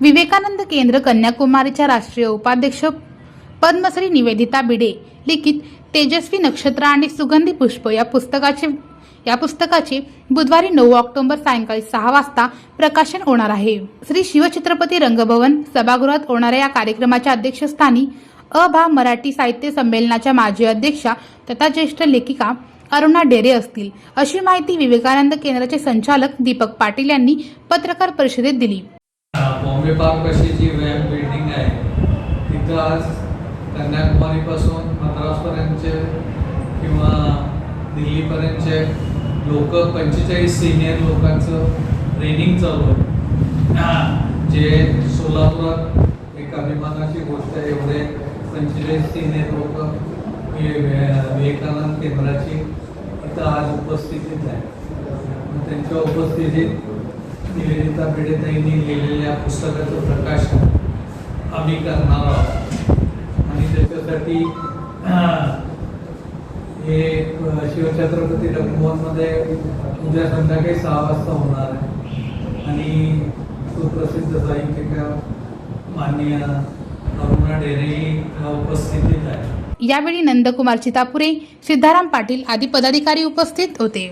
विवेकानंद केंद्र कन्याकुमारीच्या राष्ट्रीय उपाध्यक्ष पद्मश्री निवेदिता बिडे लिखित तेजस्वी नक्षत्र आणि सुगंधी पुष्प या पुस्तकाचे या पुस्तकाचे बुधवारी नऊ ऑक्टोबर सायंकाळी सहा वाजता प्रकाशन होणार आहे. श्री शिवछत्रपती रंगभवन सभागृहात होणाऱ्या या कार्यक्रमाच्या अध्यक्षस्थानी अ भा मराठी साहित्य संमेलनाच्या माजी अध्यक्षा तथा ज्येष्ठ लेखिका अरुणा डेरे असतील अशी माहिती विवेकानंद केंद्राचे संचालक दीपक पाटील यांनी पत्रकार परिषदेत दिली. बॉम्बे पार्क अशी जी व्यायाम बिल्डिंग आहे तिथं आज कन्याकुमारीपासून मद्रासपर्यंतचे किंवा दिल्लीपर्यंतचे लोक पंचेचाळीस सिनियर लोकांचं ट्रेनिंग चालू आहे. जे सोलापुरात एक अभिमानाची गोष्ट आहे एवढे पंचेचाळीस सिनियर लोक विवेकानंद केंद्राची इथं आज उपस्थितीत आहे. त्यांच्या उपस्थितीत निवेदिता पेडेताईंनी लिहिलेल्या पुस्तकाचं प्रकाशन आम्ही करणार आहोत. आणि त्याच्यासाठी हे शिवछत्रपती रंगभवनमध्ये उद्या संध्याकाळी सहा वाजता होणार आहे. आणि सुप्रसिद्ध साहित्यिका माननीय उपस्थितीत आहे. यावेळी नंदकुमार चितापुरे सिद्धाराम पाटील आदी पदाधिकारी उपस्थित होते.